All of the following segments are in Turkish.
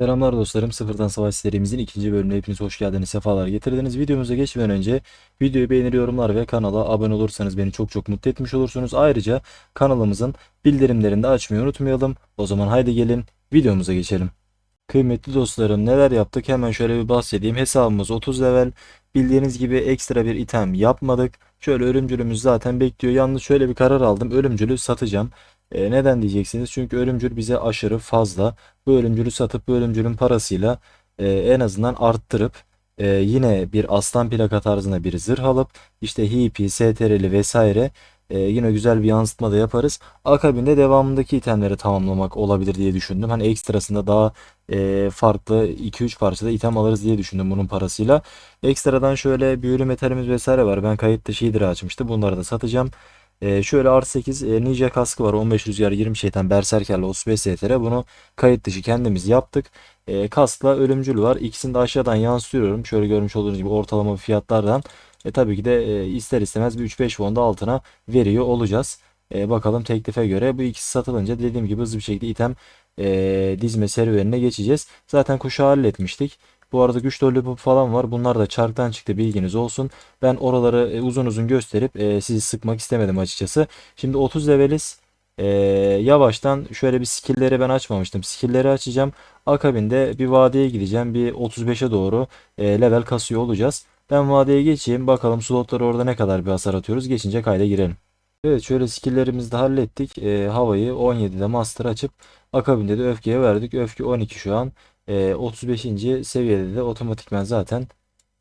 Selamlar dostlarım. Sıfırdan Savaş serimizin ikinci bölümüne hepiniz hoş geldiniz. Sefalar getirdiniz. Videomuza geçmeden önce videoyu beğenir, yorumlar ve kanala abone olursanız beni çok çok mutlu etmiş olursunuz. Ayrıca kanalımızın bildirimlerini de açmayı unutmayalım. O zaman haydi gelin videomuza geçelim. Kıymetli dostlarım neler yaptık hemen şöyle bir bahsedeyim. Hesabımız 30 level. Bildiğiniz gibi ekstra bir item yapmadık. Şöyle ölümcülümüz zaten bekliyor. Yalnız şöyle bir karar aldım. Ölümcülü satacağım. E, neden diyeceksiniz? Çünkü ölümcül bize aşırı fazla. Bu ölümcülü satıp bu ölümcülün parasıyla e, en azından arttırıp e, yine bir aslan plaka tarzında bir zırh alıp işte HP, STR'li vesaire e, yine güzel bir yansıtma da yaparız. Akabinde devamındaki itemleri tamamlamak olabilir diye düşündüm. Hani ekstrasında daha e, farklı 2-3 parçada item alırız diye düşündüm bunun parasıyla. Ekstradan şöyle büyülü metalimiz vesaire var. Ben kayıt dışı açmıştı. Bunları da satacağım. E, şöyle artı 8 e, Ninja kaskı var. 15 rüzgar 20 şeytan berserkerle 35 STR. Bunu kayıt dışı kendimiz yaptık. E, kaskla ölümcül var. İkisini de aşağıdan yansıtıyorum. Şöyle görmüş olduğunuz gibi ortalama fiyatlardan. E, tabii ki de e, ister istemez bir 3-5 won da altına veriyor olacağız. E, bakalım teklife göre bu ikisi satılınca dediğim gibi hızlı bir şekilde item e, dizme serüvenine geçeceğiz. Zaten kuşağı halletmiştik. Bu arada güç lollipop falan var. Bunlar da çarktan çıktı bilginiz olsun. Ben oraları e, uzun uzun gösterip e, sizi sıkmak istemedim açıkçası. Şimdi 30 leveliz. E, yavaştan şöyle bir skill'leri ben açmamıştım. Skill'leri açacağım. Akabinde bir vadeye gideceğim. Bir 35'e doğru e, level kasıyor olacağız. Ben vadeye geçeyim. Bakalım slotları orada ne kadar bir hasar atıyoruz. Geçince kayda girelim. Evet şöyle skill'lerimizi de hallettik. E, havayı 17'de master açıp akabinde de öfkeye verdik. Öfke 12 şu an. E, 35. seviyede de otomatikman zaten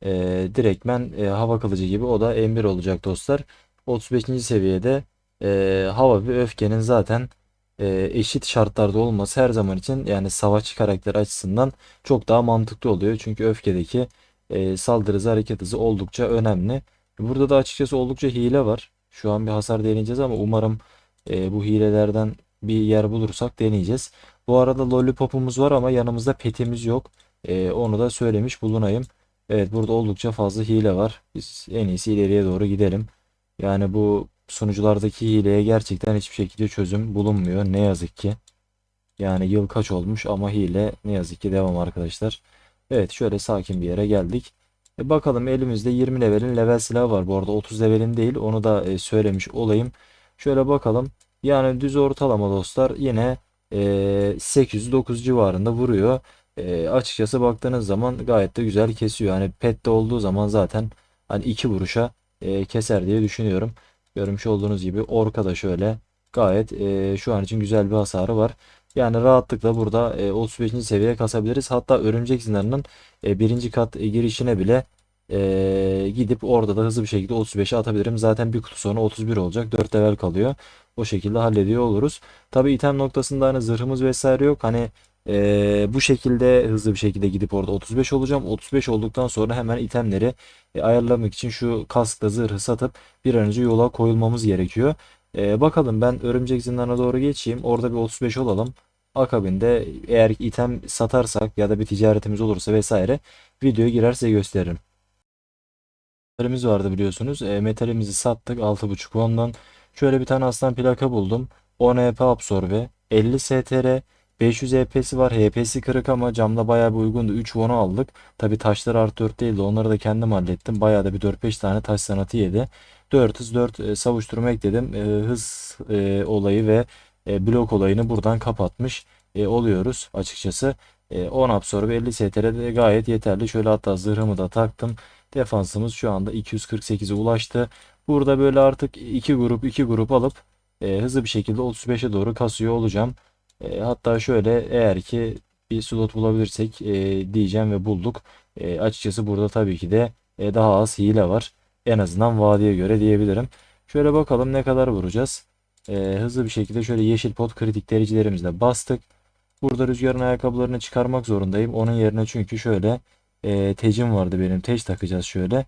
e, direktmen e, hava kılıcı gibi o da M1 olacak dostlar. 35. seviyede e, hava ve öfkenin zaten e, eşit şartlarda olması her zaman için yani savaşçı karakter açısından çok daha mantıklı oluyor. Çünkü öfkedeki e, saldırı hızı hareket hızı oldukça önemli. Burada da açıkçası oldukça hile var. Şu an bir hasar deneyeceğiz ama umarım e, bu hilelerden bir yer bulursak deneyeceğiz. Bu arada lollipopumuz var ama yanımızda petimiz yok. E, onu da söylemiş bulunayım. Evet burada oldukça fazla hile var. Biz en iyisi ileriye doğru gidelim. Yani bu sunuculardaki hileye gerçekten hiçbir şekilde çözüm bulunmuyor. Ne yazık ki. Yani yıl kaç olmuş ama hile ne yazık ki devam arkadaşlar. Evet şöyle sakin bir yere geldik. E bakalım elimizde 20 levelin level silahı var. Bu arada 30 levelin değil onu da e, söylemiş olayım. Şöyle bakalım. Yani düz ortalama dostlar yine e, 809 civarında vuruyor. E, açıkçası baktığınız zaman gayet de güzel kesiyor. Hani pette olduğu zaman zaten hani iki vuruşa e, keser diye düşünüyorum. Görmüş olduğunuz gibi orka da şöyle gayet e, şu an için güzel bir hasarı var. Yani rahatlıkla burada e, 35. seviyeye kasabiliriz. Hatta örümcek zinarının e, birinci kat girişine bile e, gidip orada da hızlı bir şekilde 35'e atabilirim. Zaten bir kutu sonra 31 olacak. 4 level kalıyor. O şekilde hallediyor oluruz. Tabi item noktasında hani zırhımız vesaire yok. Hani e, bu şekilde hızlı bir şekilde gidip orada 35 olacağım. 35 olduktan sonra hemen itemleri e, ayarlamak için şu kaskla zırhı satıp bir an önce yola koyulmamız gerekiyor. E, bakalım ben örümcek zindanına doğru geçeyim. Orada bir 35 olalım. Akabinde eğer item satarsak ya da bir ticaretimiz olursa vesaire videoya girer size gösteririm. Metalimiz vardı biliyorsunuz. E, metalimizi sattık 6.5 ondan. Şöyle bir tane aslan plaka buldum. 10 EP absorbe, 50 STR, 500 EP'si var. HP'si kırık ama camda bayağı bir uygundu. 3 won'u aldık. Tabi taşlar artı 4 değildi. Onları da kendim hallettim. Bayağı da bir 4-5 tane taş sanatı yedi. 4 hız 4 e, savuşturma ekledim. E, hız e, olayı ve e, blok olayını buradan kapatmış e, oluyoruz açıkçası. E, 10 absorbe 50 STR de gayet yeterli. Şöyle hatta zırhımı da taktım. Defansımız şu anda 248'e ulaştı. Burada böyle artık iki grup iki grup alıp e, hızlı bir şekilde 35'e doğru kasıyor olacağım. E, hatta şöyle eğer ki bir slot bulabilirsek e, diyeceğim ve bulduk. E, açıkçası burada tabii ki de e, daha az hile var. En azından vadiye göre diyebilirim. Şöyle bakalım ne kadar vuracağız. E, hızlı bir şekilde şöyle yeşil pot kritik dericilerimizle bastık. Burada rüzgarın ayakkabılarını çıkarmak zorundayım. Onun yerine çünkü şöyle e, tecim vardı benim. Teç takacağız şöyle.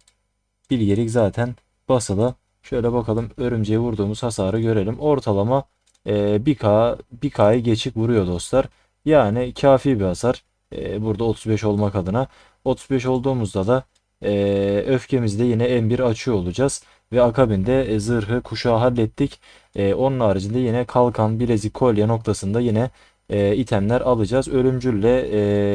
Bilgelik zaten basılı. Şöyle bakalım örümceğe vurduğumuz hasarı görelim. Ortalama e, 1K, 1K'yı geçik vuruyor dostlar. Yani kafi bir hasar. E, burada 35 olmak adına. 35 olduğumuzda da e, öfkemizde yine M1 açıyor olacağız. Ve akabinde e, zırhı kuşağı hallettik. E, onun haricinde yine kalkan, bilezik, kolye noktasında yine e, itemler alacağız. Ölümcülle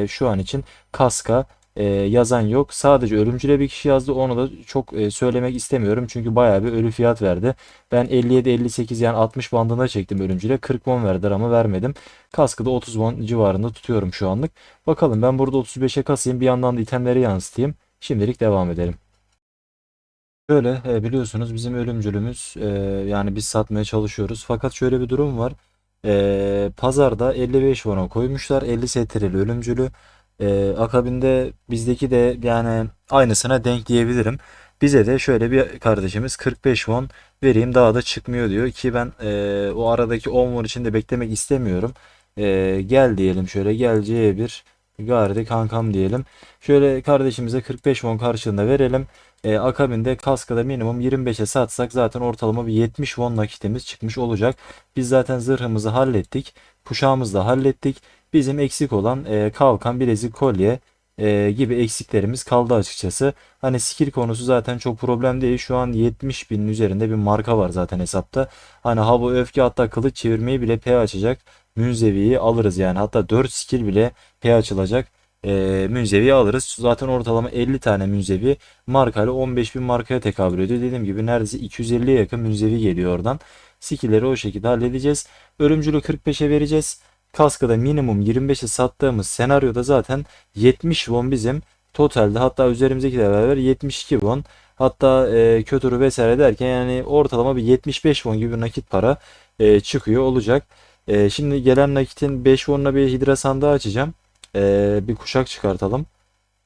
e, şu an için kaska e, yazan yok. Sadece ölümcüle bir kişi yazdı. Onu da çok e, söylemek istemiyorum. Çünkü bayağı bir ölü fiyat verdi. Ben 57-58 yani 60 bandında çektim ölümcüle. 40 won verdiler ama vermedim. Kaskı da 30 won civarında tutuyorum şu anlık. Bakalım ben burada 35'e kasayım. Bir yandan da itemleri yansıtayım. Şimdilik devam edelim. Böyle e, biliyorsunuz bizim ölümcülümüz e, yani biz satmaya çalışıyoruz. Fakat şöyle bir durum var. E, pazarda 55 won'a koymuşlar. 50 STR'li ölümcülü. E, akabinde bizdeki de yani aynısına denk diyebilirim. Bize de şöyle bir kardeşimiz 45 won vereyim daha da çıkmıyor diyor ki ben e, o aradaki 10 won için de beklemek istemiyorum. E, gel diyelim şöyle gel C1 Gardi kankam diyelim. Şöyle kardeşimize 45 won karşılığında verelim. E, akabinde kaskada minimum 25'e satsak zaten ortalama bir 70 won nakitimiz çıkmış olacak. Biz zaten zırhımızı hallettik. Kuşağımızı da hallettik. Bizim eksik olan e, kalkan, bilezik, kolye e, gibi eksiklerimiz kaldı açıkçası. Hani skill konusu zaten çok problem değil. Şu an 70 binin üzerinde bir marka var zaten hesapta. Hani hava, öfke hatta kılıç çevirmeyi bile P açacak. Münzeviyi alırız yani. Hatta 4 skill bile P açılacak. E, münzeviyi alırız. Zaten ortalama 50 tane münzevi markayla 15 bin markaya tekabül ediyor. Dediğim gibi neredeyse 250'ye yakın münzevi geliyor oradan. Skill'leri o şekilde halledeceğiz. Ölümcülü 45'e vereceğiz. Kaskada minimum 25'e sattığımız senaryoda zaten 70 won bizim totalde hatta üzerimizdekiyle beraber 72 won hatta e, kötürü vesaire derken yani ortalama bir 75 won gibi bir nakit para e, çıkıyor olacak. E, şimdi gelen nakitin 5 won'la bir hidra sandığı açacağım. E, bir kuşak çıkartalım.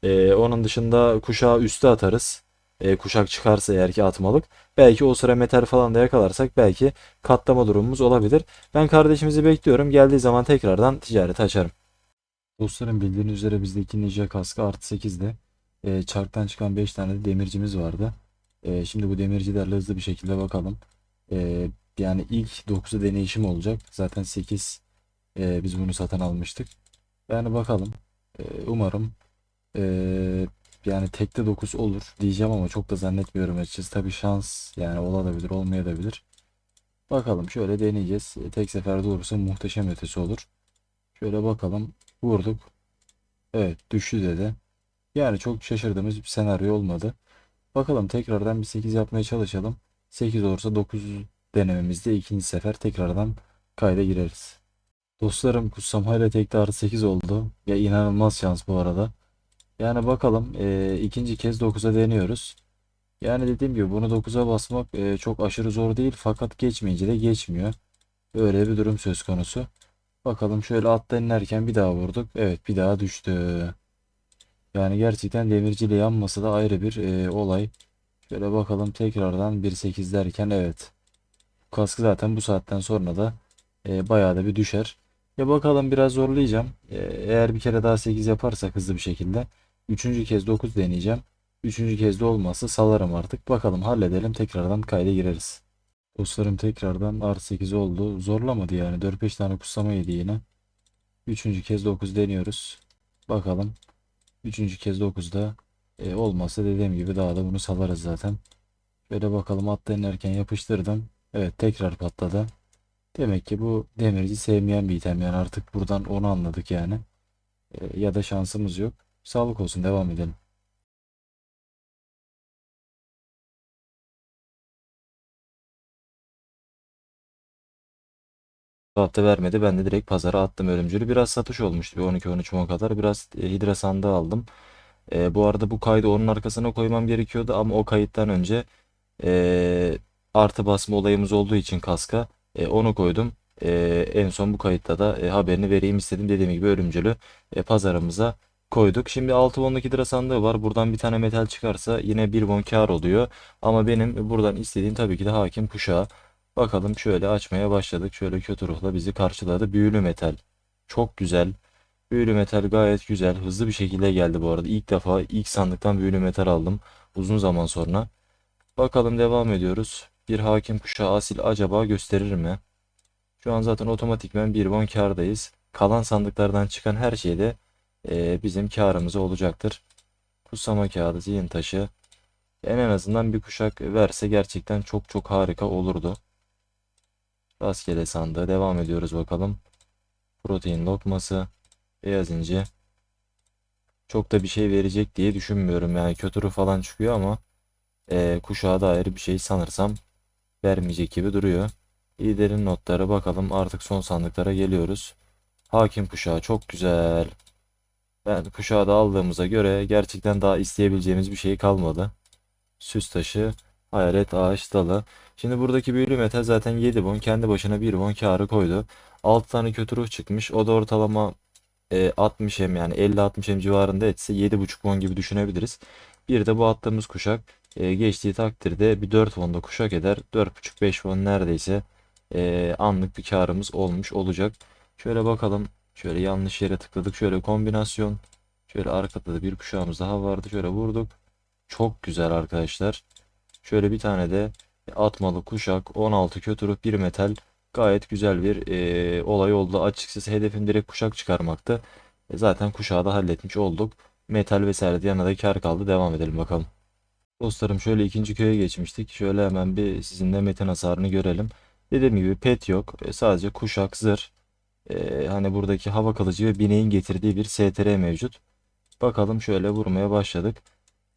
E, onun dışında kuşağı üste atarız. E, kuşak çıkarsa eğer ki atmalık. Belki o sıra metal falan da yakalarsak belki katlama durumumuz olabilir. Ben kardeşimizi bekliyorum. Geldiği zaman tekrardan ticareti açarım. Dostlarım bildiğiniz üzere bizdeki ninja kaskı artı 8'de e, çarktan çıkan 5 tane de demircimiz vardı. E, şimdi bu demircilerle hızlı bir şekilde bakalım. E, yani ilk 9'u deneyişim olacak. Zaten 8 e, biz bunu satın almıştık. Yani bakalım. E, umarım e, yani tekte 9 olur diyeceğim ama çok da zannetmiyorum açıkçası. Tabii şans yani olabilir olmayabilir. Bakalım şöyle deneyeceğiz. E, Tek seferde olursa muhteşem ötesi olur. Şöyle bakalım. Vurduk. Evet düştü dedi. Yani çok şaşırdığımız bir senaryo olmadı. Bakalım tekrardan bir 8 yapmaya çalışalım. 8 olursa 9 denememizde ikinci sefer tekrardan kayda gireriz. Dostlarım kutsam hala tekte artı 8 oldu. Ya inanılmaz şans bu arada. Yani bakalım e, ikinci kez 9'a deniyoruz. Yani dediğim gibi bunu 9'a basmak e, çok aşırı zor değil fakat geçmeyince de geçmiyor. Öyle bir durum söz konusu. Bakalım şöyle attan inerken bir daha vurduk. Evet bir daha düştü. Yani gerçekten demirciyle yanması da ayrı bir e, olay. Şöyle bakalım tekrardan 1.8 derken evet. Kaskı zaten bu saatten sonra da e, bayağı da bir düşer. Ya bakalım biraz zorlayacağım. E, eğer bir kere daha 8 yaparsak hızlı bir şekilde. Üçüncü kez 9 deneyeceğim. Üçüncü kez de olmazsa salarım artık. Bakalım halledelim tekrardan kayda gireriz. Dostlarım tekrardan artı 8 oldu. Zorlamadı yani. 4-5 tane kutsama yedi yine. Üçüncü kez 9 deniyoruz. Bakalım. Üçüncü kez 9'da e, olmazsa dediğim gibi daha da bunu salarız zaten. Şöyle bakalım atla inerken yapıştırdım. Evet tekrar patladı. Demek ki bu demirci sevmeyen bir item yani artık buradan onu anladık yani. E, ya da şansımız yok. Sağlık olsun devam edelim. Bu hafta vermedi. Ben de direkt pazara attım ölümcülü. Biraz satış olmuştu bir 12-13 won kadar. Biraz e, hidra sandığı aldım. E, bu arada bu kaydı onun arkasına koymam gerekiyordu ama o kayıttan önce e, artı basma olayımız olduğu için kaska e, onu koydum. E, en son bu kayıtta da e, haberini vereyim istedim. Dediğim gibi ölümcülü e, pazarımıza koyduk. Şimdi 6 wonluk hidra sandığı var. Buradan bir tane metal çıkarsa yine 1 won kar oluyor. Ama benim buradan istediğim tabii ki de hakim kuşağı. Bakalım şöyle açmaya başladık. Şöyle kötü ruhla bizi karşıladı. Büyülü metal. Çok güzel. Büyülü metal gayet güzel. Hızlı bir şekilde geldi bu arada. İlk defa ilk sandıktan büyülü metal aldım. Uzun zaman sonra. Bakalım devam ediyoruz. Bir hakim kuşağı asil acaba gösterir mi? Şu an zaten otomatikmen bir bon kârdayız. Kalan sandıklardan çıkan her şey de e, bizim kârımıza olacaktır. Kutsama kağıdı, zihin taşı. En en azından bir kuşak verse gerçekten çok çok harika olurdu. Rastgele sandığı devam ediyoruz bakalım. protein lokması, beyaz inci. Çok da bir şey verecek diye düşünmüyorum. Yani kötürü falan çıkıyor ama eee kuşağa dair bir şey sanırsam vermeyecek gibi duruyor. Liderin notları bakalım artık son sandıklara geliyoruz. Hakim kuşağı çok güzel. Ben kuşağı da aldığımıza göre gerçekten daha isteyebileceğimiz bir şey kalmadı. Süs taşı, hayalet ağaç dalı. Şimdi buradaki büyülü metal zaten 7 won kendi başına 1 won karı koydu. 6 tane kötü ruh çıkmış. O da ortalama e, 60 hem yani 50-60 hem civarında etse 7,5 won gibi düşünebiliriz. Bir de bu attığımız kuşak e, geçtiği takdirde bir 4 won da kuşak eder. 4,5-5 won neredeyse e, anlık bir karımız olmuş olacak. Şöyle bakalım. Şöyle yanlış yere tıkladık. Şöyle kombinasyon. Şöyle arkada da bir kuşağımız daha vardı. Şöyle vurduk. Çok güzel arkadaşlar. Şöyle bir tane de atmalı kuşak 16 kötü ruh 1 metal gayet güzel bir e, olay oldu. Açıkçası hedefim direkt kuşak çıkarmaktı. E, zaten kuşağı da halletmiş olduk. Metal vesaire de yanına da kar kaldı. Devam edelim bakalım. Dostlarım şöyle ikinci köye geçmiştik. Şöyle hemen bir sizinle metin hasarını görelim. Dediğim gibi pet yok. E, sadece kuşak, zırh. E, hani buradaki hava kılıcı ve bineğin getirdiği bir STR mevcut. Bakalım şöyle vurmaya başladık.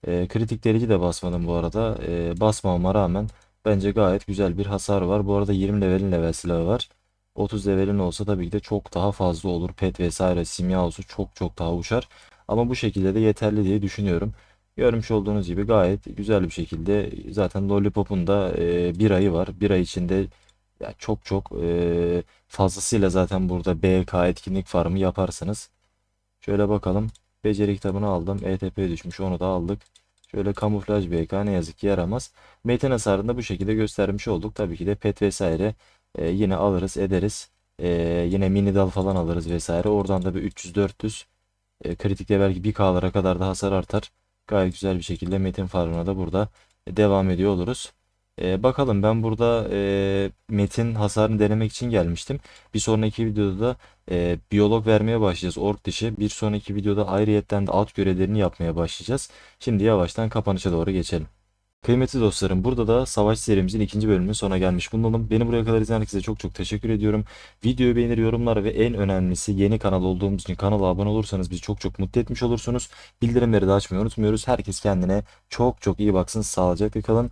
E, kritik delici de basmadım bu arada. E, basmama rağmen bence gayet güzel bir hasar var. Bu arada 20 levelin level silahı var. 30 levelin olsa tabii ki de çok daha fazla olur. Pet vesaire simya olsa çok çok daha uçar. Ama bu şekilde de yeterli diye düşünüyorum. Görmüş olduğunuz gibi gayet güzel bir şekilde zaten Lollipop'un da e, bir ayı var. Bir ay içinde ya çok çok e, fazlasıyla zaten burada BK etkinlik farmı yaparsınız. Şöyle bakalım. Beceri kitabını aldım. ETP düşmüş. Onu da aldık. Şöyle kamuflaj BK ne yazık ki yaramaz. Metin hasarını da bu şekilde göstermiş olduk. Tabii ki de pet vesaire e, yine alırız ederiz. E, yine mini dal falan alırız vesaire. Oradan da bir 300-400 e, kritikte belki 1K'lara kadar da hasar artar. Gayet güzel bir şekilde metin farmına da burada devam ediyor oluruz. E, bakalım ben burada e, metin hasarını denemek için gelmiştim. Bir sonraki videoda da e, biyolog vermeye başlayacağız ork dışı. Bir sonraki videoda ayrıyetten de alt görevlerini yapmaya başlayacağız. Şimdi yavaştan kapanışa doğru geçelim. Kıymetli dostlarım burada da savaş serimizin ikinci bölümünün sona gelmiş bulundum. Beni buraya kadar izleyen herkese çok çok teşekkür ediyorum. Videoyu beğenir, yorumlar ve en önemlisi yeni kanal olduğumuz için kanala abone olursanız bizi çok çok mutlu etmiş olursunuz. Bildirimleri de açmayı unutmuyoruz. Herkes kendine çok çok iyi baksın. Sağlıcakla kalın.